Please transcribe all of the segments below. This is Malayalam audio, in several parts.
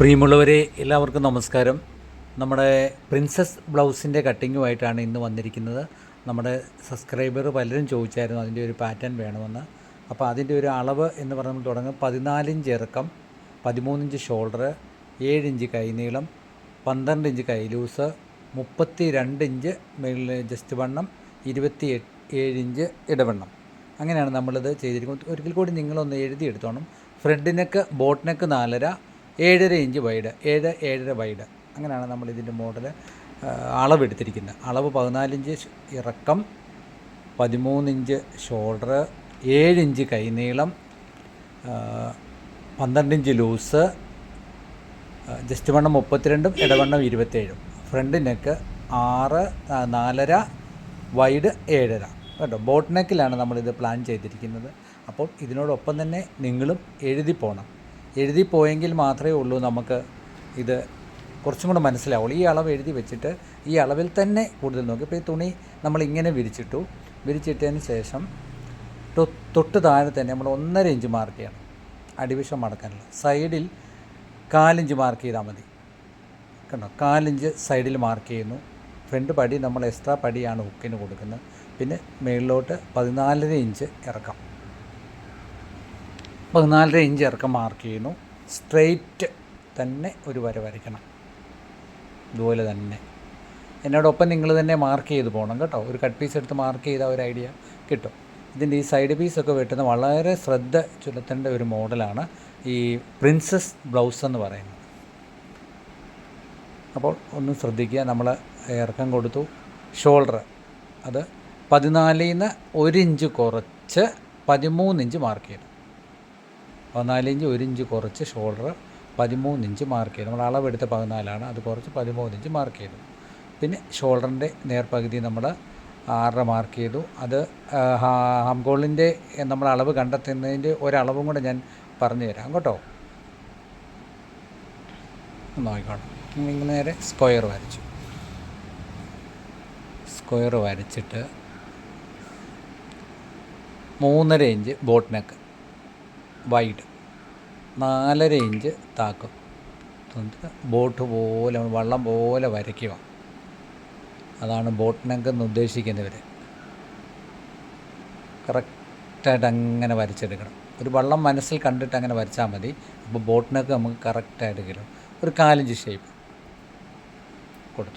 പ്രിയമുള്ളവരെ എല്ലാവർക്കും നമസ്കാരം. നമ്മുടെ പ്രിൻസസ് ബ്ലൗസിന്റെ കട്ടിങ്ങുമായിട്ടാണ് ഇന്ന് വന്നിരിക്കുന്നത്. നമ്മുടെ സബ്സ്ക്രൈബർ പലരും ചോദിച്ചായിരുന്നു അതിന്റെ ഒരു പാറ്റേൺ വേണമെന്ന്. അപ്പോൾ അതിന്റെ ഒരു അളവ് എന്ന് പറഞ്ഞാൽ തുടങ്ങും. പതിനാലിഞ്ച് ഇറക്കം പതിമൂന്നിഞ്ച് ഷോൾഡർ ഏഴിഞ്ച് കൈനീളം പന്ത്രണ്ട് ഇഞ്ച് കൈലൂസ് മുപ്പത്തി രണ്ട് ഇഞ്ച് മേളിൽ ജസ്റ്റ് വണ്ണം ഇരുപത്തി ഏഴ് ഇഞ്ച് ഇടവണ്ണം. അങ്ങനെയാണ് നമ്മളിത് ചെയ്തിരിക്കുന്നത്. ഒരിക്കൽ കൂടി നിങ്ങളൊന്ന് എഴുതിയെടുത്തോണം ഫ്രണ്ടിനൊക്കെ ബോട്ടിനൊക്കെ ബോട്ട് നെക്ക് നാലര ഏഴര ഇഞ്ച് വൈഡ് ഏഴ് ഏഴര വൈഡ് അങ്ങനെയാണ് നമ്മൾ ഇതിന്റെ മോഡൽ അളവെടുത്തിരിക്കുന്നത്. അളവ് പതിനാലിഞ്ച് ഇറക്കം പതിമൂന്നിഞ്ച് ഷോൾഡർ ഏഴിഞ്ച് കൈനീളം പന്ത്രണ്ടിഞ്ച് ലൂസ് ജസ്റ്റ് വണ്ണം മുപ്പത്തിരണ്ടും ഇടവണ്ണം ഇരുപത്തേഴും. ഫ്രണ്ട് നെക്ക് ആറ് നാലര വൈഡ് ഏഴര. കേട്ടോ ബോട്ട് നെക്കിലാണ് നമ്മളിത് പ്ലാൻ ചെയ്തിരിക്കുന്നത്. അപ്പോൾ ഇതിനോടൊപ്പം തന്നെ നിങ്ങളും എഴുതി പോകണം എഴുതി പോയെങ്കിൽ മാത്രമേ ഉള്ളൂ നമുക്ക് ഇത് കുറച്ചും കൂടെ മനസ്സിലാവുള്ളൂ. ഈ അളവ് എഴുതി വെച്ചിട്ട് ഈ അളവിൽ തന്നെ കൂടുതൽ നോക്കി. ഇപ്പോൾ ഈ തുണി നമ്മൾ ഇങ്ങനെ വിരിച്ചിട്ടു. വിരിച്ചിട്ടതിന് ശേഷം തൊട്ട് താഴെ തന്നെ നമ്മൾ ഒന്നര ഇഞ്ച് മാർക്ക് ചെയ്യണം. അടിവശം മടക്കാനുള്ള. സൈഡിൽ കാലിഞ്ച് മാർക്ക് ചെയ്താൽ മതി. കണ്ടോ? കാലിഞ്ച് സൈഡിൽ മാർക്ക് ചെയ്യുന്നു. ഫ്രണ്ട് പടി നമ്മൾ എക്സ്ട്രാ പടിയാണ് ഹുക്കിന് കൊടുക്കുന്നത്. പിന്നെ മേളിലോട്ട് പതിനാലര ഇഞ്ച് ഇറക്കം. പതിനാലര ഇഞ്ച് ഇറക്കം മാർക്ക് ചെയ്യുന്നു. സ്ട്രെയിറ്റ് തന്നെ ഒരു വര വരയ്ക്കണം. ഇതുപോലെ തന്നെ. എന്നോടൊപ്പം നിങ്ങൾ തന്നെ മാർക്ക് ചെയ്ത് പോകണം കേട്ടോ. ഒരു കട്ട് പീസ് എടുത്ത് മാർക്ക് ചെയ്താൽ ഒരു ഐഡിയ കിട്ടും. ഇതിന്റെ ഈ സൈഡ് പീസൊക്കെ വെട്ടുന്ന വളരെ ശ്രദ്ധ ചുലത്തേണ്ട ഒരു മോഡലാണ് ഈ പ്രിൻസസ് ബ്ലൗസ് എന്ന് പറയുന്നത്. അപ്പോൾ ഒന്ന് ശ്രദ്ധിക്കുക. നമ്മൾ ഇറക്കം കൊടുത്തു. ഷോൾഡർ അത് പതിനാലിൽ നിന്ന് ഒരു ഇഞ്ച് കുറച്ച് പതിമൂന്ന് ഇഞ്ച് മാർക്ക് ചെയ്തു. പതിനാല് ഇഞ്ച് ഒരു ഇഞ്ച് കുറച്ച് ഷോൾഡർ പതിമൂന്ന് ഇഞ്ച് മാർക്ക് ചെയ്തു. നമ്മൾ അളവെടുത്ത പതിനാലാണ്. അത് കുറച്ച് പതിമൂന്ന് ഇഞ്ച് മാർക്ക് ചെയ്തു. പിന്നെ ഷോൾഡറിന്റെ നേർപകുതി നമ്മൾ ആറര മാർക്ക് ചെയ്തു. അത് ഹംഗോളിന്റെ നമ്മൾ അളവ് കണ്ടെത്തുന്നതിന്റെ ഒരളവും കൂടെ ഞാൻ പറഞ്ഞു തരാം കേട്ടോ. നോക്കിക്കോണം. നേരെ സ്ക്വയർ വരച്ചു. സ്ക്വയർ വരച്ചിട്ട് മൂന്നര ഇഞ്ച് ബോട്ട് നെക്ക്. വൈഡ്. നാലര ഇഞ്ച് താക്കും. ബോട്ട് പോലെ വള്ളം പോലെ വരയ്ക്കുക. അതാണ് ബോട്ട് എന്ന് ഉദ്ദേശിക്കുന്നവർ കറക്റ്റായിട്ട് അങ്ങനെ വരച്ചെടുക്കണം. ഒരു വള്ളം മനസ്സിൽ കണ്ടിട്ട് അങ്ങനെ വരച്ചാൽ മതി. അപ്പോൾ ബോട്ടിനൊക്കെ നെക്ക് നമുക്ക് കറക്റ്റായിട്ട് കിട്ടും. ഒരു കാലിഞ്ച് ഷേപ്പ് കൊടുത്തു.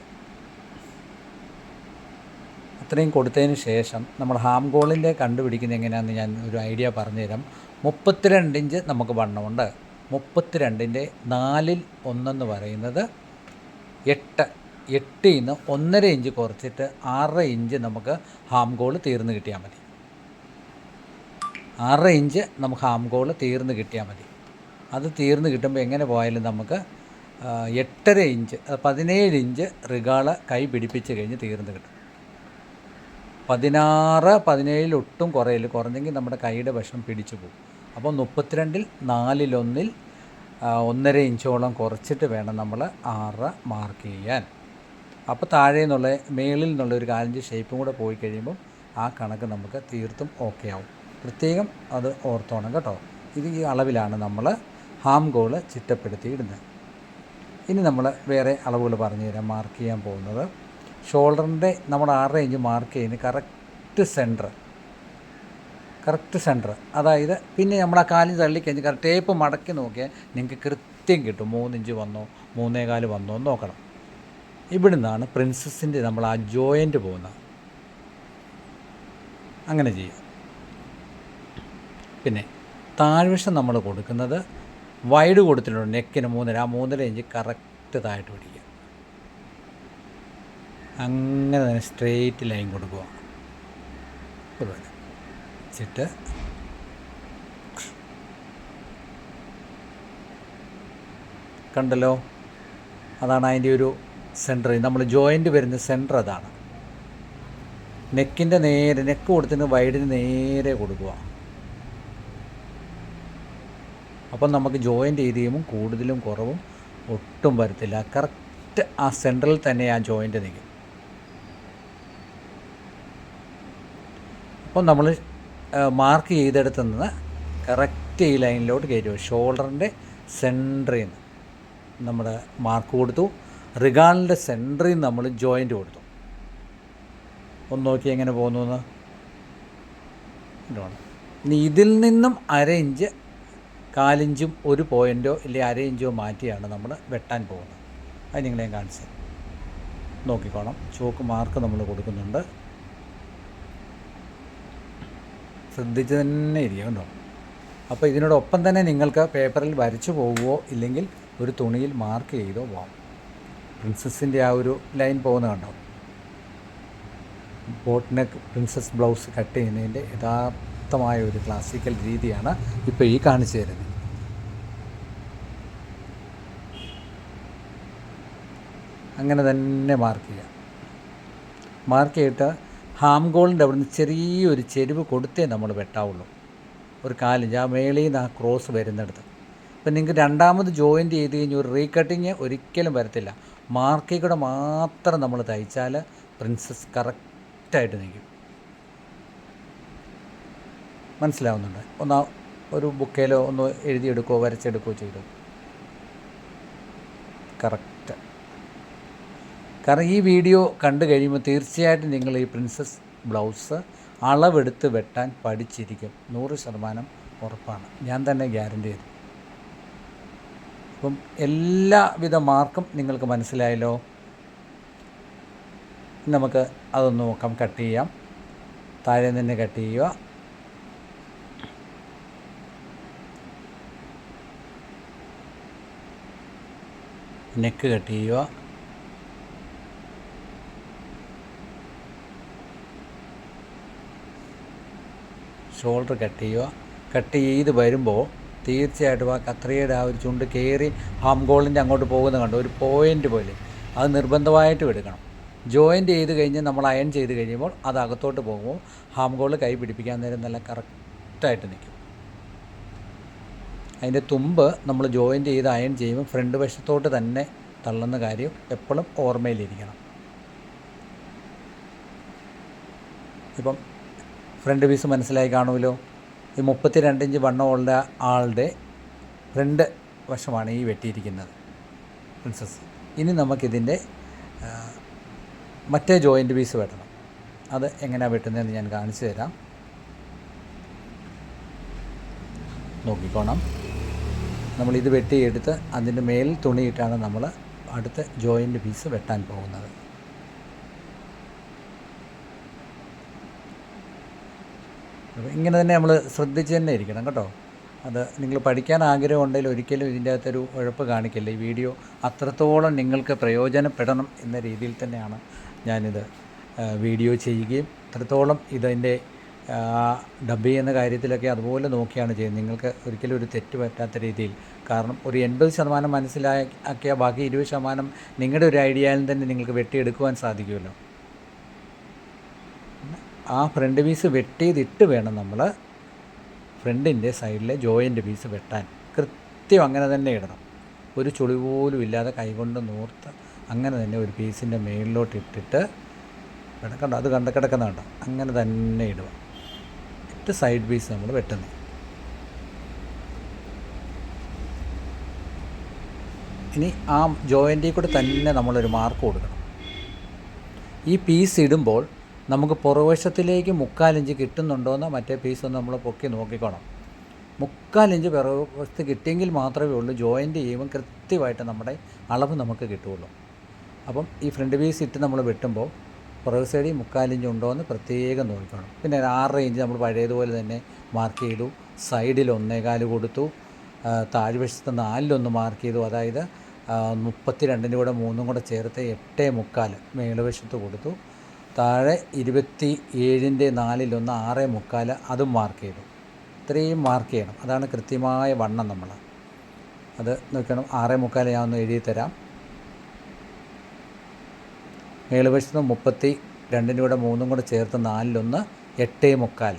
അത്രയും കൊടുത്തതിന് ശേഷം നമ്മൾ ഹാം ഗോളിന്റെ കണ്ടുപിടിക്കുന്നത് എങ്ങനെയാണെന്ന് ഞാൻ ഒരു ഐഡിയ പറഞ്ഞുതരാം. മുപ്പത്തിരണ്ട് ഇഞ്ച് നമുക്ക് വണ്ണമുണ്ട്. മുപ്പത്തിരണ്ടിന്റെ നാലിൽ ഒന്നെന്ന് പറയുന്നത് എട്ട്. എട്ടിൽ നിന്ന് ഒന്നര ഇഞ്ച് കുറച്ചിട്ട് ആറര ഇഞ്ച് നമുക്ക് ഹാം ഗോൾ തീർന്ന് കിട്ടിയാൽ മതി. ആറര ഇഞ്ച് നമുക്ക് ഹാം ഗോൾ തീർന്ന് കിട്ടിയാൽ മതി. അത് തീർന്ന് കിട്ടുമ്പോൾ എങ്ങനെ പോയാലും നമുക്ക് എട്ടര ഇഞ്ച് പതിനേഴ് ഇഞ്ച് റിഗാൾ കൈ പിടിപ്പിച്ച് കഴിഞ്ഞ് തീർന്ന് കിട്ടും. പതിനാറ് പതിനേഴിൽ ഒട്ടും കുറയില്ല. കുറഞ്ഞെങ്കിൽ നമ്മുടെ കൈയുടെ വശം പിടിച്ചു പോകും. അപ്പോൾ മുപ്പത്തിരണ്ടിൽ നാലിലൊന്നിൽ ഒന്നര ഇഞ്ചോളം കുറച്ചിട്ട് വേണം നമ്മൾ ആറ് മാർക്ക് ചെയ്യാൻ. അപ്പോൾ താഴെ നിന്നുള്ള മേളിൽ നിന്നുള്ള ഒരു കാലഞ്ച് ഷേപ്പും കൂടെ പോയി കഴിയുമ്പോൾ ആ കണക്ക് നമുക്ക് തീർത്തും ഓക്കെ ആവും. പ്രത്യേകം അത് ഓർത്തോണം കേട്ടോ. ഇത് ഈ അളവിലാണ് നമ്മൾ ഹാം ഗോൾ ചിട്ടപ്പെടുത്തിയിടുന്നത്. ഇനി നമ്മൾ വേറെ അളവുകൾ പറഞ്ഞു തരാം മാർക്ക് ചെയ്യാൻ പോകുന്നത്. ഷോൾഡറിന്റെ നമ്മൾ ആറ് ഇഞ്ച് മാർക്ക് ചെയ്യുന്ന കറക്റ്റ് സെന്റർ കറക്റ്റ് സെന്റർ അതായത് പിന്നെ നമ്മൾ ആ തള്ളിക്കഴിഞ്ഞ് കറക്റ്റ് ടേപ്പ് മടക്കി നോക്കിയാൽ നിങ്ങൾക്ക് കൃത്യം കിട്ടും. മൂന്നിഞ്ച് വന്നോ മൂന്നേകാൽ വന്നോ എന്ന് നോക്കണം. ഇവിടെ നിന്നാണ് പ്രിൻസസിന്റെ നമ്മൾ ആ ജോയിന്റ് പോകുന്നത്. അങ്ങനെ ചെയ്യും പിന്നെ താഴ്വശം നമ്മൾ കൊടുക്കുന്നത് വൈഡ് കൊടുത്തിട്ടുണ്ട്. നെക്കിന് മൂന്നര ആ മൂന്നര ഇഞ്ച് കറക്റ്റ് താഴോട്ട് പിടിക്കുക. അങ്ങനെ തന്നെ സ്ട്രെയിറ്റ് ലൈൻ കൊടുക്കുക. ഇതുപോലെ വെച്ചിട്ട് കണ്ടല്ലോ? അതാണ് അതിന്റെ ഒരു സെന്റർ നമ്മൾ ജോയിന്റ് വരുന്ന സെന്റർ അതാണ്. നെക്കിന്റെ നേരെ നെക്ക് കൊടുത്തിന് വൈഡിന് നേരെ കൊടുക്കുക. അപ്പം നമുക്ക് ജോയിന്റ് ഏരിയയും കൂടുതലും കുറവും ഒട്ടും വരത്തില്ല. കറക്റ്റ് ആ സെന്ററിൽ തന്നെ ആ ജോയിന്റ് നിൽക്കും. അപ്പം നമ്മൾ മാർക്ക് ചെയ്തെടുത്ത് നിന്ന് കറക്റ്റ് ഈ ലൈനിലോട്ട് കയറ്റുക ഷോൾഡറിന്റെ സെന്ററിൽ നിന്ന് നമ്മൾ മാർക്ക് കൊടുത്തു. റിഗാളിന്റെ സെന്ററിൽ നിന്ന് നമ്മൾ ജോയിന്റ് കൊടുത്തു. ഒന്ന് നോക്കി എങ്ങനെ പോകുന്നു എന്ന് ഇനി ഇതിൽ നിന്നും അര ഇഞ്ച് കാലിഞ്ചും ഒരു പോയിന്റോ ഇല്ലെങ്കിൽ അര ഇഞ്ചോ മാറ്റിയാണ് നമ്മൾ വെട്ടാൻ പോകുന്നത്. അത് നിങ്ങളെയും കാണിച്ചത് നോക്കിക്കോണം. ചോക്ക് മാർക്ക് നമ്മൾ കൊടുക്കുന്നുണ്ട്. ശ്രദ്ധിച്ച് തന്നെ ഇരിക്കും കേട്ടോ. അപ്പോൾ ഇതിനോടൊപ്പം തന്നെ നിങ്ങൾക്ക് പേപ്പറിൽ വരച്ചു പോകുമോ ഇല്ലെങ്കിൽ ഒരു തുണിയിൽ മാർക്ക് ചെയ്തോ പോകാം പ്രിൻസസിന്റെ ആ ഒരു ലൈൻ പോകുന്ന കണ്ടോ? ബോട്ട് പ്രിൻസസ് ബ്ലൗസ് കട്ട് ചെയ്യുന്നതിന്റെ യഥാർത്ഥമായ ഒരു ക്ലാസിക്കൽ രീതിയാണ് ഇപ്പോൾ ഈ കാണിച്ചു തരുന്നത്. അങ്ങനെ തന്നെ മാർക്ക് ചെയ്യാം. മാർക്ക് ചെയ്തിട്ട് ഹാം ഗോളിന്റെ അവിടുന്ന് ചെറിയൊരു ചെരുവ് കൊടുത്തേ നമ്മൾ വെട്ടാവുള്ളൂ. ഒരു കാലിഞ്ച്. ആ മേളിൽ നിന്ന് ആ ക്രോസ് വരുന്നിടത്ത്. ഇപ്പം നിങ്ങൾക്ക് രണ്ടാമത് ജോയിന്റ് ചെയ്ത് കഴിഞ്ഞ് ഒരു റീകട്ടിങ് ഒരിക്കലും വരത്തില്ല. മാർക്കിൽ കൂടെ മാത്രം നമ്മൾ തയ്ച്ചാൽ പ്രിൻസസ് കറക്റ്റായിട്ട് നിൽക്കും. മനസ്സിലാവുന്നുണ്ട്? ഒന്ന് ഒരു ബുക്കേലോ ഒന്ന് എഴുതിയെടുക്കുകയോ വരച്ചെടുക്കുകയോ ചെയ്തു. കറക്റ്റ് കാരണം ഈ വീഡിയോ കണ്ടു കഴിയുമ്പോൾ തീർച്ചയായിട്ടും നിങ്ങൾ ഈ പ്രിൻസസ് ബ്ലൗസ് അളവെടുത്ത് വെട്ടാൻ പഠിച്ചിരിക്കും. നൂറ് ശതമാനം ഉറപ്പാണ്. ഞാൻ തന്നെ ഗ്യാരണ്ടി ചെയ്തു. അപ്പം എല്ലാവിധ മാർക്കും നിങ്ങൾക്ക് മനസ്സിലായല്ലോ? നമുക്ക് അതൊന്ന് നോക്കാം. കട്ട് ചെയ്യാം. താഴെ നിന്ന് കട്ട് ചെയ്യുക. നെക്ക് കട്ട് ചെയ്യുക. ഷോൾഡർ കട്ട് ചെയ്യുക. കട്ട് ചെയ്ത് വരുമ്പോൾ തീർച്ചയായിട്ടും ആ കത്രിയുടെ ആ ഒരു ചുണ്ട് കയറി ഹാം ഗോളിന്റെ അങ്ങോട്ട് പോകുന്ന കണ്ടു? ഒരു പോയിന്റ് പോലെ. അത് നിർബന്ധമായിട്ടും എടുക്കണം. ജോയിന്റ് ചെയ്ത് കഴിഞ്ഞ് നമ്മൾ അയൺ ചെയ്ത് കഴിയുമ്പോൾ അത് അകത്തോട്ട് പോകുമ്പോൾ ഹാം ഗോൾ കൈ പിടിപ്പിക്കാൻ നേരം നല്ല കറക്റ്റായിട്ട് നിൽക്കും. അതിന്റെ തുമ്പ് നമ്മൾ ജോയിന്റ് ചെയ്ത് അയൺ ചെയ്യുമ്പോൾ ഫ്രണ്ട് വശത്തോട്ട് തന്നെ തള്ളുന്ന കാര്യം എപ്പോഴും ഓർമ്മയിലിരിക്കണം. ഇപ്പം ഫ്രണ്ട് പീസ് മനസ്സിലായി കാണുമല്ലോ? ഈ മുപ്പത്തി രണ്ട് ഇഞ്ച് വണ്ണമുള്ള ആളുടെ ഫ്രണ്ട് വശമാണ് ഈ വെട്ടിയിരിക്കുന്നത്. പ്രിൻസസ് ഇനി നമുക്കിതിന്റെ മറ്റേ ജോയിന്റ് പീസ് വെട്ടണം. അത് എങ്ങനെയാണ് വെട്ടുന്നതെന്ന് ഞാൻ കാണിച്ചു തരാം. നോക്കിക്കോണം. നമ്മളിത് വെട്ടിയെടുത്ത് അതിന്റെ മേൽ തുണിയിട്ടാണ് നമ്മൾ അടുത്ത ജോയിന്റ് പീസ് വെട്ടാൻ പോകുന്നത്. അപ്പോൾ ഇങ്ങനെ തന്നെ നമ്മൾ ശ്രദ്ധിച്ച് തന്നെ ഇരിക്കണം കേട്ടോ. അത് നിങ്ങൾ പഠിക്കാൻ ആഗ്രഹമുണ്ടെങ്കിൽ ഒരിക്കലും ഇതിന്റെ അകത്തൊരു ഉഴപ്പ് കാണിക്കില്ല. ഈ വീഡിയോ അത്രത്തോളം നിങ്ങൾക്ക് പ്രയോജനപ്പെടണം എന്ന രീതിയിൽ തന്നെയാണ് ഞാനിത് വീഡിയോ ചെയ്യുകയും അത്രത്തോളം ഇതിന്റെ ഡബ് ചെയ്യുന്ന കാര്യത്തിലൊക്കെ അതുപോലെ നോക്കിയാണ് ചെയ്യുന്നത്. നിങ്ങൾക്ക് ഒരിക്കലും ഒരു തെറ്റ് പറ്റാത്ത രീതിയിൽ. കാരണം ഒരു എൺപത് ശതമാനം മനസ്സിലാക്കിയ ബാക്കി ഇരുപത് ശതമാനം നിങ്ങളുടെ ഒരു ഐഡിയയിൽ തന്നെ നിങ്ങൾക്ക് വെട്ടിയെടുക്കുവാൻ സാധിക്കുമല്ലോ. ആ ഫ്രണ്ട് പീസ് വെട്ടിയതിട്ട് വേണം നമ്മൾ ഫ്രണ്ടിന്റെ സൈഡിലെ ജോയിന്റ് പീസ് വെട്ടാൻ. കൃത്യം അങ്ങനെ തന്നെ ഇടണം. ഒരു ചുളി പോലും ഇല്ലാതെ കൈകൊണ്ട് നോർത്ത് അങ്ങനെ തന്നെ ഒരു പീസിന്റെ മേളിലോട്ട് ഇട്ടിട്ട് കിടക്കണ്ട അത് കണ്ട കിടക്കുന്ന കണ്ട? അങ്ങനെ തന്നെ ഇടുക. ഇട്ട് സൈഡ് പീസ് നമ്മൾ വെട്ടുന്നത് ഇനി ആ ജോയിന്റിൽ കൂടെ തന്നെ നമ്മളൊരു മാർക്ക് കൊടുക്കണം. ഈ പീസ് ഇടുമ്പോൾ നമുക്ക് പുറവശത്തിലേക്ക് മുക്കാലിഞ്ച് കിട്ടുന്നുണ്ടോയെന്ന് മറ്റേ പീസ് ഒന്ന് നമ്മൾ പൊക്കി നോക്കിക്കോണം. മുക്കാലിഞ്ച് പുറവശത്ത് കിട്ടിയെങ്കിൽ മാത്രമേ ഉള്ളൂ ജോയിന്റ് ചെയ്യുമ്പോൾ കൃത്യമായിട്ട് നമ്മുടെ അളവ് നമുക്ക് കിട്ടുകയുള്ളൂ. അപ്പം ഈ ഫ്രണ്ട് പീസ് ഇട്ട് നമ്മൾ വെട്ടുമ്പോൾ പുറകു സൈഡിൽ മുക്കാലിഞ്ച് ഉണ്ടോ എന്ന് പ്രത്യേകം നോക്കണം പിന്നെ ആറ് ഇഞ്ച് നമ്മൾ പഴയതുപോലെ തന്നെ മാർക്ക് ചെയ്തു സൈഡിൽ ഒന്നേകാൽ കൊടുത്തു താഴ്വശത്ത് നാലിലൊന്ന് മാർക്ക് ചെയ്തു അതായത് മുപ്പത്തി രണ്ടിന്റെ കൂടെ മൂന്നും കൂടെ ചേർത്ത് എട്ടേ മുക്കാൽ മേളുവശത്ത് കൊടുത്തു. താഴെ ഇരുപത്തി ഏഴിന്റെ നാലിലൊന്ന് ആറ് മുക്കാൽ അതും മാർക്ക് ചെയ്തു. ഇത്രയും മാർക്ക് ചെയ്യണം. അതാണ് കൃത്യമായ വണ്ണം നമ്മൾ. അത് നോക്കണം. ആറ് മുക്കാൽ ഞാൻ ഒന്ന് എഴുതി തരാം മേളുവശത്ത് മുപ്പത്തി രണ്ടിന്റെ കൂടെ മൂന്നും കൂടെ ചേർത്ത് നാലിലൊന്ന് എട്ടേ മുക്കാൽ.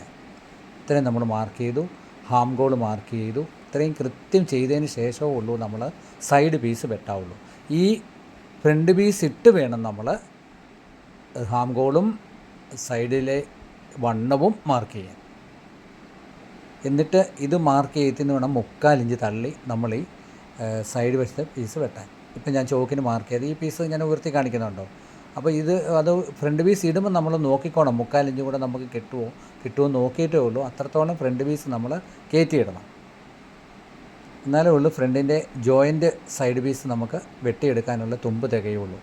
ഇത്രയും നമ്മൾ മാർക്ക് ചെയ്തു. ഹാം ഗോൾ മാർക്ക് ചെയ്തു. ഇത്രയും കൃത്യം ചെയ്തതിന് ശേഷമേ ഉള്ളൂ നമ്മൾ സൈഡ് പീസ് വെട്ടാവുള്ളൂ. ഈ ഫ്രണ്ട് പീസ് ഇട്ട് വേണം നമ്മൾ ഹാം ഗോളും സൈഡിലെ വണ്ണവും മാർക്ക് ചെയ്യാം എന്നിട്ട് ഇത് മാർക്ക് ചെയ്തിന് വേണം മുക്കാലിഞ്ച് തള്ളി നമ്മൾ ഈ സൈഡ് വശത്തെ പീസ് വെട്ടാൻ. ഇപ്പം ഞാൻ ചോക്കിന് മാർക്ക് ചെയ്ത് ഈ പീസ് ഞാൻ ഉയർത്തി കാണിക്കുന്നുണ്ടോ? അപ്പോൾ ഇത് അത് ഫ്രണ്ട് പീസ് ഇടുമ്പോൾ നമ്മൾ നോക്കിക്കോണം. മുക്കാലിഞ്ച് കൂടെ നമുക്ക് കിട്ടുമോ കിട്ടുമോ നോക്കിയിട്ടേ ഉള്ളൂ. അത്രത്തോളം ഫ്രണ്ട് പീസ് നമ്മൾ കയറ്റിയിടണം എന്നാലേ ഉള്ളൂ ഫ്രണ്ടിന്റെ ജോയിന്റ് സൈഡ് പീസ് നമുക്ക് വെട്ടിയെടുക്കാനുള്ള തുമ്പ് തികയുള്ളൂ.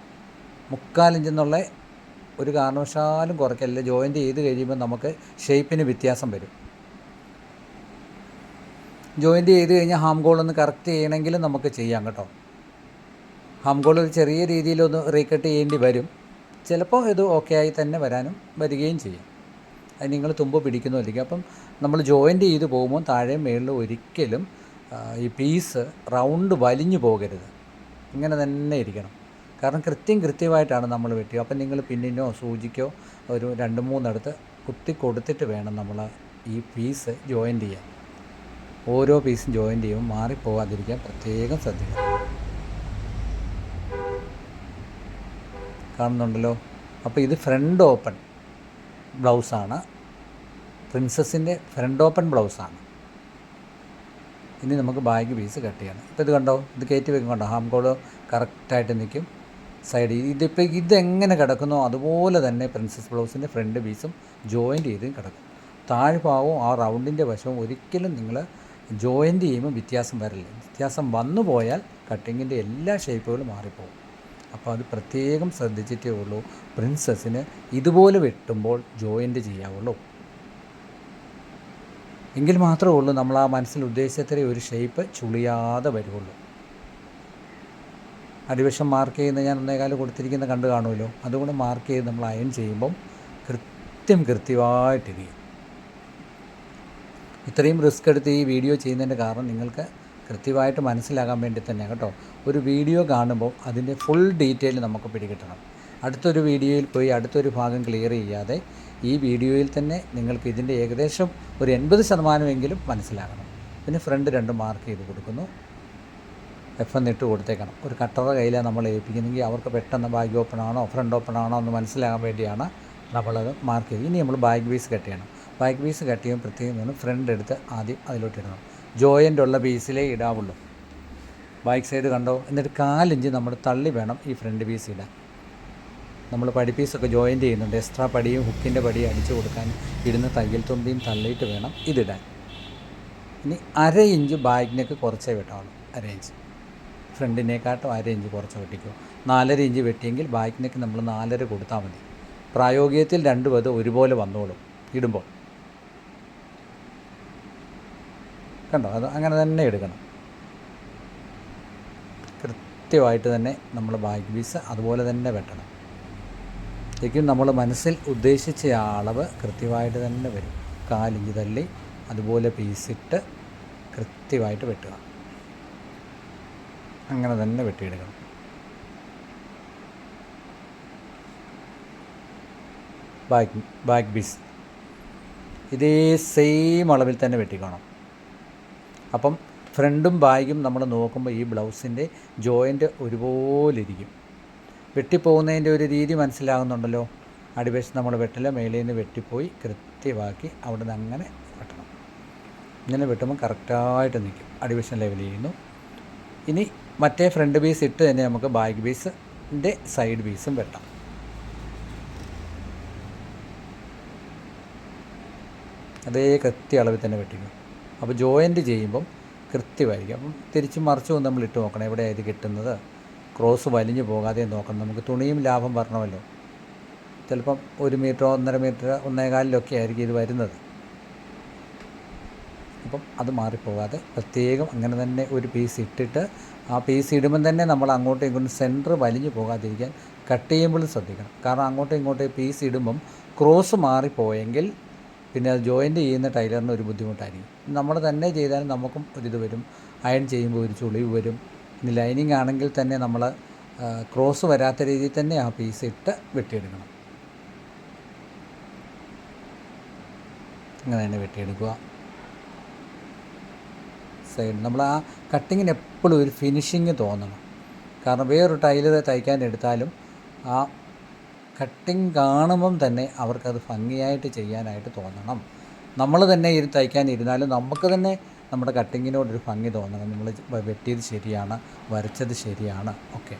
മുക്കാലിഞ്ചെന്നുള്ള ഒരു കാരണവശാലും കുറയ്ക്കല്ല ജോയിന്റ് ചെയ്ത് കഴിയുമ്പോൾ നമുക്ക് ഷേപ്പിന് വ്യത്യാസം വരും. ജോയിന്റ് ചെയ്ത് കഴിഞ്ഞാൽ ഹാം ഗോൾ ഒന്ന് കറക്റ്റ് ചെയ്യണമെങ്കിൽ നമുക്ക് ചെയ്യാം കേട്ടോ. ഹാം ഗോൾ ഒരു ചെറിയ രീതിയിലൊന്ന് റീകട്ട് ചെയ്യേണ്ടി വരും. ചിലപ്പോൾ ഇത് ഓക്കെ ആയി തന്നെ വരാനും വരികയും ചെയ്യും. അത് നിങ്ങൾ തുമ്പ് പിടിക്കുന്നതായിരിക്കും അപ്പം നമ്മൾ ജോയിന്റ് ചെയ്ത് പോകുമ്പോൾ താഴെ മേളിൽ ഒരിക്കലും ഈ പീസ് റൗണ്ട് വലിഞ്ഞു പോകരുത്. ഇങ്ങനെ തന്നെ ഇരിക്കണം. കാരണം കൃത്യം കൃത്യമായിട്ടാണ് നമ്മൾ വെട്ടി അപ്പം നിങ്ങൾ പിന്നിനോ സൂചിക്കോ ഒരു രണ്ട് മൂന്നിടത്ത് കുത്തി കൊടുത്തിട്ട് വേണം നമ്മൾ ഈ പീസ് ജോയിൻ ചെയ്യാൻ. ഓരോ പീസും ജോയിന്റ് ചെയ്യുമ്പോൾ മാറിപ്പോകാതിരിക്കാൻ പ്രത്യേകം ശ്രദ്ധിക്കണം. കാണുന്നുണ്ടല്ലോ? അപ്പോൾ ഇത് ഫ്രണ്ട് ഓപ്പൺ ബ്ലൗസാണ്. പ്രിൻസസിന്റെ ഫ്രണ്ട് ഓപ്പൺ ബ്ലൗസാണ്. ഇനി നമുക്ക് ബാഗ് പീസ് കട്ട് ചെയ്യണം. ഇപ്പോൾ ഇത് കണ്ടോ? ഇത് കയറ്റി വെക്കും കണ്ടോ? ഹാം കോൾ കറക്റ്റായിട്ട് നിൽക്കും. സൈഡ് ഇതിപ്പോൾ ഇതെങ്ങനെ കിടക്കുന്നോ അതുപോലെ തന്നെ പ്രിൻസസ് ബ്ലൗസിന്റെ ഫ്രണ്ട് പീസും ജോയിന്റ് ചെയ്ത് കിടക്കും. താഴ്ഭാവവും ആ റൗണ്ടിന്റെ വശവും ഒരിക്കലും നിങ്ങൾ ജോയിന്റ് ചെയ്യുമ്പോൾ വ്യത്യാസം വരില്ല. വ്യത്യാസം വന്നു പോയാൽ കട്ടിങ്ങിന്റെ എല്ലാ ഷേപ്പുകളും മാറിപ്പോകും അപ്പോൾ അത് പ്രത്യേകം ശ്രദ്ധിച്ചിട്ടേ ഉള്ളൂ. പ്രിൻസസ്സിന് ഇതുപോലെ വെട്ടുമ്പോൾ ജോയിന്റ് ചെയ്യാവുള്ളൂ. എങ്കിൽ മാത്രമേ ഉള്ളൂ നമ്മൾ ആ മനസ്സിൽ ഉദ്ദേശിച്ചത്ര ഒരു ഷേപ്പ് ചുളിയാതെ വരുള്ളൂ അടിവശം മാർക്ക് ചെയ്യുന്ന ഞാൻ ഒന്നേകാൽ കൊടുത്തിരിക്കുന്ന കണ്ടു കാണുമല്ലോ. അതുകൊണ്ട് മാർക്ക് ചെയ്ത് നമ്മൾ അയൺ ചെയ്യുമ്പം കൃത്യം കൃത്യമായിട്ടിരിക്കും. ഇത്രയും റിസ്ക് എടുത്ത് ഈ വീഡിയോ ചെയ്യുന്നതിന്റെ കാരണം നിങ്ങൾക്ക് കൃത്യമായിട്ട് മനസ്സിലാകാൻ വേണ്ടി തന്നെ കേട്ടോ. ഒരു വീഡിയോ കാണുമ്പോൾ അതിന്റെ ഫുൾ ഡീറ്റെയിൽ നമുക്ക് പിടികിട്ടണം. അടുത്തൊരു വീഡിയോയിൽ പോയി അടുത്തൊരു ഭാഗം ക്ലിയർ ചെയ്യാതെ ഈ വീഡിയോയിൽ തന്നെ നിങ്ങൾക്ക് ഇതിന്റെ ഏകദേശം ഒരു എൺപത് ശതമാനമെങ്കിലും മനസ്സിലാകണം. പിന്നെ ഫ്രണ്ട് രണ്ട് മാർക്ക് ചെയ്ത് കൊടുക്കുന്നു. എഫ് എന്ന് ഇട്ട് കൊടുത്തേക്കണം. ഒരു കട്ടറ കയ്യിലാണ് നമ്മൾ ഏൽപ്പിക്കുന്നെങ്കിൽ അവർക്ക് പെട്ടെന്ന് ബാഗ് ഓപ്പൺ ആണോ ഫ്രണ്ട് ഓപ്പൺ ആണോ എന്ന് മനസ്സിലാകാൻ വേണ്ടിയാണ് നമ്മളത് മാർക്ക് ചെയ്ത് ഇനി നമ്മൾ ബാഗ് പീസ് കട്ട് ചെയ്യണം. ബാഗ് പീസ് കട്ട് ചെയ്യുമ്പോൾ പ്രത്യേകം വേണം ഫ്രണ്ട് എടുത്ത് ആദ്യം അതിലോട്ട് ഇടണം. ജോയിന്റ് ഉള്ള പീസിലേ ഇടാവുള്ളൂ. ബാക്ക് സൈഡ് കണ്ടോ? എന്നിട്ട് കാലിഞ്ച് നമ്മൾ തള്ളി വേണം ഈ ഫ്രണ്ട് പീസ് ഇടാൻ. നമ്മൾ പടി പീസൊക്കെ ജോയിന്റ് ചെയ്യുന്നുണ്ട്. എക്സ്ട്രാ പടിയും ഹുക്കിന്റെ പടിയും അടിച്ചു കൊടുക്കാൻ ഇടുന്ന തയ്യൽ തുമ്പിയും തള്ളിയിട്ട് വേണം ഇതിടാൻ ഇനി അര ഇഞ്ച് ബാഗിനൊക്കെ കുറച്ചേ വിട്ടാവുള്ളൂ. അര ഇഞ്ച് ഫ്രണ്ടിനേക്കാട്ടും അര ഇഞ്ച് കുറച്ച് വെട്ടിക്കും. നാലര ഇഞ്ച് വെട്ടിയെങ്കിൽ ബാക്കിനേക്ക് നമ്മൾ നാലര കൊടുത്താൽ മതി. പ്രായോഗികത്തിൽ രണ്ടും അത് ഒരുപോലെ വന്നോളും ഇടുമ്പോൾ. കണ്ടോ? അത് അങ്ങനെ തന്നെ എടുക്കണം. കൃത്യമായിട്ട് തന്നെ നമ്മൾ ബാക്ക് പീസ് അതുപോലെ തന്നെ വെട്ടണം. ശരിക്കും നമ്മൾ മനസ്സിൽ ഉദ്ദേശിച്ച അളവ് കൃത്യമായിട്ട് തന്നെ വരും. കാലിഞ്ച് തള്ളി അതുപോലെ പീസിട്ട് കൃത്യമായിട്ട് വെട്ടുക. അങ്ങനെ തന്നെ വെട്ടിയെടുക്കണം. ബാക്ക് ബാക്ക് ബീസ് ഇതേ സെയിം അളവിൽ തന്നെ വെട്ടിക്കണം. അപ്പം ഫ്രണ്ടും ബാഗും നമ്മൾ നോക്കുമ്പോൾ ഈ ബ്ലൗസിന്റെ ജോയിന്റ് ഒരുപോലെ ഇരിക്കും വെട്ടിപ്പോകുന്നതിന്റെ ഒരു രീതി മനസ്സിലാകുന്നുണ്ടല്ലോ. അടിവശം നമ്മൾ വെട്ടില്ല മേളിൽ നിന്ന് വെട്ടിപ്പോയി കൃത്യമാക്കി അവിടെ നിന്ന് അങ്ങനെ വെട്ടണം. ഇങ്ങനെ വെട്ടുമ്പോൾ കറക്റ്റായിട്ട് നിൽക്കും. അടിവശം ലെവൽ ചെയ്യുന്നു. ഇനി മറ്റേ ഫ്രണ്ട് പീസ് ഇട്ട് തന്നെ നമുക്ക് ബാക്ക് പീസിന്റെ സൈഡ് പീസും വെട്ടാം. അതേ കൃത്യ അളവിൽ തന്നെ വെട്ടിക്കും. അപ്പോൾ ജോയിന്റ് ചെയ്യുമ്പം കൃത്യമായിരിക്കും. അപ്പം തിരിച്ച് മറിച്ചു നമ്മൾ ഇട്ട് നോക്കണം എവിടെയാണ് ഇത് കിട്ടുന്നത്. ക്രോസ് വലിഞ്ഞു പോകാതെ നോക്കണം. നമുക്ക് തുണിയും ലാഭം വരണമല്ലോ. ചിലപ്പം ഒരു മീറ്ററോ ഒന്നര മീറ്റർ ഒന്നേകാലിലൊക്കെ ആയിരിക്കും ഇത് വരുന്നത്. അപ്പം അത് മാറിപ്പോകാതെ പ്രത്യേകം അങ്ങനെ തന്നെ ഒരു പീസ് ഇട്ടിട്ട് ആ പീസ് ഇടുമ്പം തന്നെ നമ്മൾ അങ്ങോട്ടും ഇങ്ങോട്ടും സെന്റർ വലിഞ്ഞു പോകാതിരിക്കാൻ കട്ട് ചെയ്യുമ്പോഴും ശ്രദ്ധിക്കണം. കാരണം അങ്ങോട്ടും ഇങ്ങോട്ടും പീസ് ഇടുമ്പം ക്രോസ് മാറിപ്പോയെങ്കിൽ പിന്നെ അത് ജോയിന്റ് ചെയ്യുന്ന ടൈലറിന് ഒരു ബുദ്ധിമുട്ടായിരിക്കും. നമ്മൾ തന്നെ ചെയ്താലും നമുക്കും ഒരിത് വരും. അയൺ ചെയ്യുമ്പോൾ ഒരു ചുളിവ് വരും. ഇനി ലൈനിങ് ആണെങ്കിൽ തന്നെ നമ്മൾ ക്രോസ് വരാത്ത രീതിയിൽ തന്നെ ആ പീസ് ഇട്ട് വെട്ടിയെടുക്കണം. അങ്ങനെ തന്നെ വെട്ടിയെടുക്കുക. സൈഡ്. നമ്മൾ ആ കട്ടിങ്ങിന് എപ്പോഴും ഒരു ഫിനിഷിങ് തോന്നണം. കാരണം വേറൊരു ടൈൽ തയ്ക്കാൻ എടുത്താലും ആ കട്ടിങ് കാണുമ്പം തന്നെ അവർക്കത് ഭംഗിയായിട്ട് ചെയ്യാനായിട്ട് തോന്നണം. നമ്മൾ തന്നെ ഇരു തയ്ക്കാൻ ഇരുന്നാലും നമുക്ക് തന്നെ നമ്മുടെ കട്ടിങ്ങിനോടൊരു ഭംഗി തോന്നണം. നമ്മൾ വെട്ടിയത് ശരിയാണ് വരച്ചത് ശരിയാണ്. ഓക്കെ.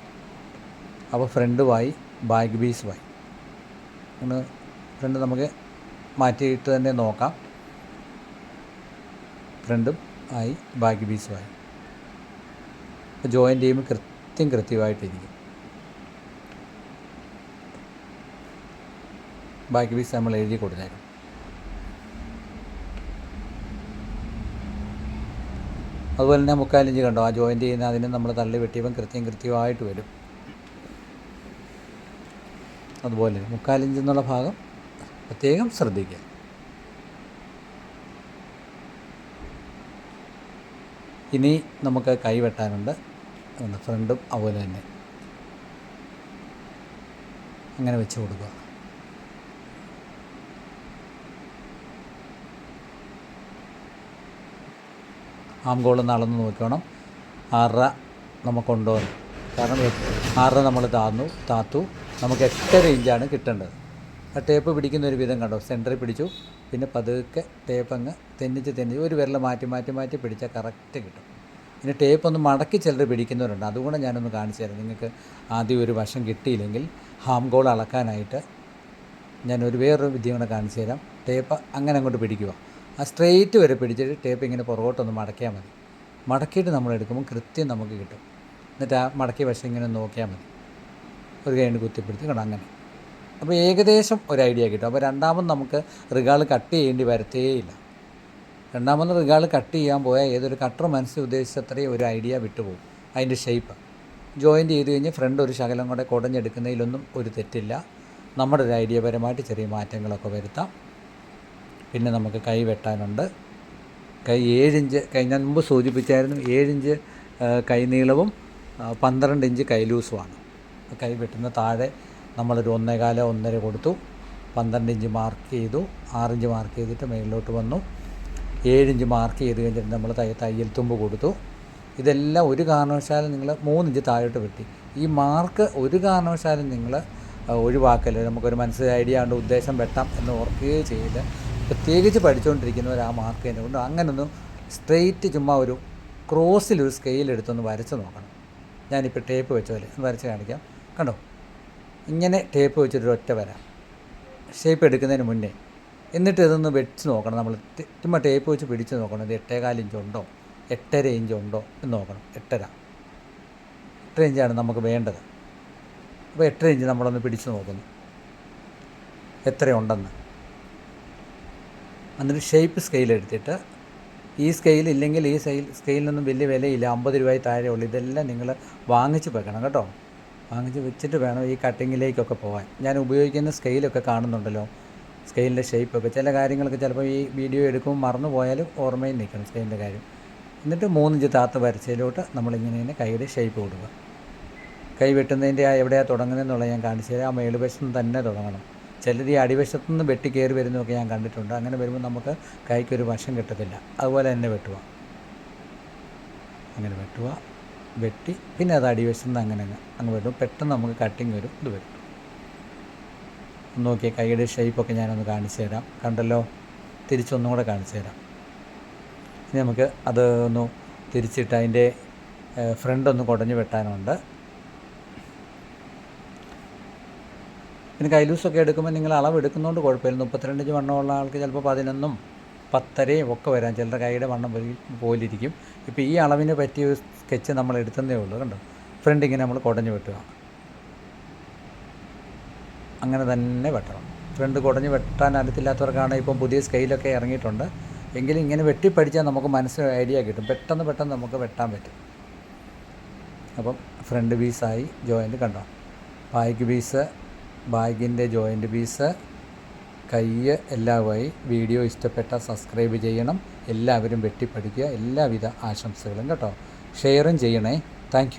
അപ്പോൾ ഫ്രണ്ട് വായി ബാക്ക് വായി ഒന്ന് ഫ്രണ്ട് നമുക്ക് മാറ്റിയിട്ട് തന്നെ നോക്കാം. ഫ്രണ്ടും ആയി ബാക്കി പീസുമായി അപ്പോൾ ജോയിന്റ് ചെയ്യുമ്പോൾ കൃത്യം കൃത്യമായിട്ടിരിക്കും. ബാക്കി പീസ് നമ്മൾ എഴുതി കൊടുത്തേക്കും. അതുപോലെ തന്നെ മുക്കാലിഞ്ച് കണ്ടോ ആ ജോയിന്റ് ചെയ്യുന്ന അതിനെ നമ്മൾ തള്ളി വെട്ടിയപ്പം കൃത്യം കൃത്യമായിട്ട് വരും. അതുപോലെ മുക്കാലിഞ്ച് എന്നുള്ള ഭാഗം പ്രത്യേകം ശ്രദ്ധിക്കുക. ഇനി നമുക്ക് കൈ വെട്ടാനുണ്ട്. ഫ്രണ്ടും അതുപോലെ തന്നെ. അങ്ങനെ വെച്ച് കൊടുക്കുക. ആംഗോളൊന്ന് അളന്ന് നോക്കണം. ആറര നമുക്കുണ്ടോ. കാരണം ആറര നമ്മൾ താന്നു താത്തു. നമുക്ക് എട്ടര ഇഞ്ചാണ് കിട്ടേണ്ടത്. ആ ടേപ്പ് പിടിക്കുന്ന ഒരു വിധം കണ്ടോ? സെന്ററിൽ പിടിച്ചു. പിന്നെ പതുക്കെ ടേപ്പങ്ങ് തെന്നിച്ച് തെന്നിച്ച് ഒരു വിരൽ മാറ്റി മാറ്റി മാറ്റി പിടിച്ചാൽ കറക്റ്റ് കിട്ടും. പിന്നെ ടേപ്പ് ഒന്ന് മടക്കി ചിലർ പിടിക്കുന്നവരുണ്ട്. അതുകൂടെ ഞാനൊന്ന് കാണിച്ചു തരാം. നിങ്ങൾക്ക് ആദ്യം ഒരു വശം കിട്ടിയില്ലെങ്കിൽ ഹാം ഗോൾ അളക്കാനായിട്ട് ഞാൻ ഒരു വേറൊരു വിദ്യ കൂടെ കാണിച്ചു തരാം. ടേപ്പ് അങ്ങനെ അങ്ങോട്ട് പിടിക്കുക ആ സ്ട്രെയിറ്റ് വരെ പിടിച്ചിട്ട് ടേപ്പ് ഇങ്ങനെ പുറകോട്ടൊന്ന് മടക്കിയാൽ മതി. മടക്കിയിട്ട് നമ്മൾ എടുക്കുമ്പോൾ കൃത്യം നമുക്ക് കിട്ടും. എന്നിട്ട് ആ മടക്കിയ വശം ഇങ്ങനെ നോക്കിയാൽ മതി. ഒരു കൈ കൊണ്ട് കുത്തിപ്പിടിച്ച് കണം അങ്ങനെ. അപ്പോൾ ഏകദേശം ഒരു ഐഡിയ കിട്ടും. അപ്പോൾ രണ്ടാമത് നമുക്ക് റിഗാൾ കട്ട് ചെയ്യേണ്ടി വരത്തേയില്ല. രണ്ടാമത് റിഗാൾ കട്ട് ചെയ്യാൻ പോയാൽ ഏതൊരു കട്ടർ മനസ്സിൽ ഉദ്ദേശിച്ചത്രയും ഒരു ഐഡിയ വിട്ടുപോകും. അതിന്റെ ഷേപ്പ്. ജോയിന്റ് ചെയ്ത് കഴിഞ്ഞ് ഫ്രണ്ട് ഒരു ശകലം കൂടെ കുടഞ്ഞെടുക്കുന്നതിലൊന്നും ഒരു തെറ്റില്ല. നമ്മുടെ ഒരു ഐഡിയപരമായിട്ട് ചെറിയ മാറ്റങ്ങളൊക്കെ വരുത്താം. പിന്നെ നമുക്ക് കൈ വെട്ടാനുണ്ട്. കൈ ഏഴിഞ്ച് കൈ ഞാൻ മുമ്പ് സൂചിപ്പിച്ചായിരുന്നു ഏഴിഞ്ച് കൈ നീളവും പന്ത്രണ്ട് ഇഞ്ച് കൈ ലൂസുമാണ്. കൈ വെട്ടുന്ന താഴെ നമ്മളൊരു ഒന്നേകാല ഒന്നര കൊടുത്തു. പന്ത്രണ്ട് ഇഞ്ച് മാർക്ക് ചെയ്തു. ആറിഞ്ച് മാർക്ക് ചെയ്തിട്ട് മേളിലോട്ട് വന്നു. ഏഴിഞ്ച് മാർക്ക് ചെയ്ത് കഴിഞ്ഞിട്ട് നമ്മൾ തയ്യൽ തയ്യൽ തുമ്പ് കൊടുത്തു. ഇതെല്ലാം ഒരു കാരണവശാലും നിങ്ങൾ മൂന്നിഞ്ച് താഴോട്ട് വെട്ടി. ഈ മാർക്ക് ഒരു കാരണവശാലും നിങ്ങൾ ഒഴിവാക്കല്ലേ നമുക്കൊരു മനസ്സിൽ ഐഡിയ ഉണ്ട് ഉദ്ദേശം വെട്ടാം എന്ന് ഓർക്കുകയും ചെയ്ത് പ്രത്യേകിച്ച് പഠിച്ചുകൊണ്ടിരിക്കുന്നവർ ആ മാർക്ക് തന്നെ കൊണ്ട് അങ്ങനൊന്നും സ്ട്രെയിറ്റ് ചുമ്മാ ഒരു ക്രോസിലൊരു സ്കെയിൽ എടുത്തൊന്ന് വരച്ച് നോക്കണം. ഞാനിപ്പോൾ ടേപ്പ് വെച്ച പോലെ വരച്ച് കാണിക്കാം. കണ്ടോ? ഇങ്ങനെ ടേപ്പ് വെച്ചിട്ടൊരു ഒറ്റ വര. ഷേപ്പ് എടുക്കുന്നതിന് മുന്നേ. എന്നിട്ട് ഇതൊന്ന് വെച്ച് നോക്കണം നമ്മൾ ചുമ്മാ ടേപ്പ് വെച്ച് പിടിച്ച് നോക്കണം. ഇത് എട്ടേകാൽ ഇഞ്ച് ഉണ്ടോ? എട്ടര ഇഞ്ച് ഉണ്ടോ? എന്ന് നോക്കണം. എട്ടര. എട്ടര ഇഞ്ചാണ് നമുക്ക് വേണ്ടത്. അപ്പോൾ എട്ടര ഇഞ്ച് നമ്മളൊന്ന് പിടിച്ച് നോക്കുന്നു. എത്രയുണ്ടെന്ന്. എന്നിട്ട് ഷേപ്പ് സ്കെയിൽ എടുത്തിട്ട് ഈ സ്കെയിൽ ഇല്ലെങ്കിൽ ഈ സ്കെയിൽ സ്കെയിലിനൊന്നും വലിയ വിലയില്ല. അമ്പത് രൂപയിൽ താഴെ ഉള്ളൂ ഇതെല്ലാം നിങ്ങൾ വാങ്ങിച്ച് വെക്കണം കേട്ടോ. വാങ്ങിച്ച് വെച്ചിട്ട് വേണം ഈ കട്ടിങ്ങിലേക്കൊക്കെ പോകാൻ ഞാൻ ഉപയോഗിക്കുന്ന സ്കെയിലൊക്കെ കാണുന്നുണ്ടല്ലോ. സ്കെയിലിന്റെ ഷേപ്പൊക്കെ ചില കാര്യങ്ങളൊക്കെ ചിലപ്പോൾ ഈ വീഡിയോ എടുക്കുമ്പോൾ മറന്നു പോയാലും ഓർമ്മയിൽ നിൽക്കണം സ്കെയിലിന്റെ കാര്യം. എന്നിട്ട് മൂന്നിഞ്ച് താത്ത വരച്ചതിലോട്ട് നമ്മളിങ്ങനെ തന്നെ കൈയുടെ ഷേപ്പ് കൊടുക്കുക കൈ വെട്ടുന്നതിന്റെ ആ എവിടെയാണ് തുടങ്ങുന്നതെന്നുള്ള ഞാൻ കാണിച്ചു തരാം. ആ മേളുവശത്ത് തന്നെ തുടങ്ങണം. ചിലർ ഈ അടിവശത്തു നിന്ന് വെട്ടി കയറി വരുന്നതൊക്കെ ഞാൻ കണ്ടിട്ടുണ്ട്. അങ്ങനെ വരുമ്പോൾ നമുക്ക് കൈക്കൊരു വശം കിട്ടത്തില്ല. അതുപോലെ തന്നെ വെട്ടുക. അങ്ങനെ വെട്ടുക. വെട്ടി പിന്നെ അത് അടിവശത്ത് അങ്ങനെ അങ്ങ് അങ്ങ് വെട്ടും. പെട്ടെന്ന് നമുക്ക് കട്ടിങ് വരും ഇത് വരും. നോക്കിയാൽ കൈയുടെ ഷേപ്പൊക്കെ ഞാനൊന്ന് കാണിച്ചു തരാം. കണ്ടല്ലോ? തിരിച്ചൊന്നും കൂടെ കാണിച്ചു തരാം. ഇനി നമുക്ക് അത് ഒന്ന് തിരിച്ചിട്ട് അതിന്റെ ഫ്രണ്ട് ഒന്ന് കുടഞ്ഞ് വെട്ടാനുണ്ട്. പിന്നെ കൈലൂസൊക്കെ എടുക്കുമ്പോൾ നിങ്ങൾ അളവ് എടുക്കുന്നതുകൊണ്ട് കുഴപ്പമില്ല. മുപ്പത്തിരണ്ട് ഇഞ്ച് വണ്ണമുള്ള ആൾക്ക് ചിലപ്പോൾ പതിനൊന്നും പത്തരയും ഒക്കെ വരാം. ചിലരുടെ കൈയുടെ വണ്ണം പോലെ പോലിരിക്കും. ഇപ്പോൾ ഈ അളവിന് പറ്റിയ ഒരു സ്കെച്ച് നമ്മൾ എടുത്തതേ ഉള്ളൂ കണ്ടോ? ഫ്രണ്ട് ഇങ്ങനെ നമ്മൾ കുടഞ്ഞു വെട്ടുക. അങ്ങനെ തന്നെ വെട്ടണം. ഫ്രണ്ട് കുടഞ്ഞ് വെട്ടാൻ അറിയത്തില്ലാത്തവർക്കാണ് ഇപ്പം പുതിയ സ്കെയിലൊക്കെ ഇറങ്ങിയിട്ടുണ്ട്. എങ്കിലും ഇങ്ങനെ വെട്ടി പഠിച്ചാൽ നമുക്ക് മനസ്സിൽ ഐഡിയ കിട്ടും. പെട്ടെന്ന് പെട്ടെന്ന് നമുക്ക് വെട്ടാൻ പറ്റും. അപ്പം ഫ്രണ്ട് പീസായി ജോയിന്റ് കണ്ടോ? ബാഗ് പീസ് ബാഗിന്റെ ജോയിന്റ് പീസ് കൈ എല്ലാമായി വീഡിയോ ഇഷ്ടപ്പെട്ട സബ്സ്ക്രൈബ് ചെയ്യണം. എല്ലാവരും വെട്ടിപ്പഠിക്കുക. എല്ലാവിധ ആശംസകളും കേട്ടോ. ഷെയറും ചെയ്യണേ. താങ്ക്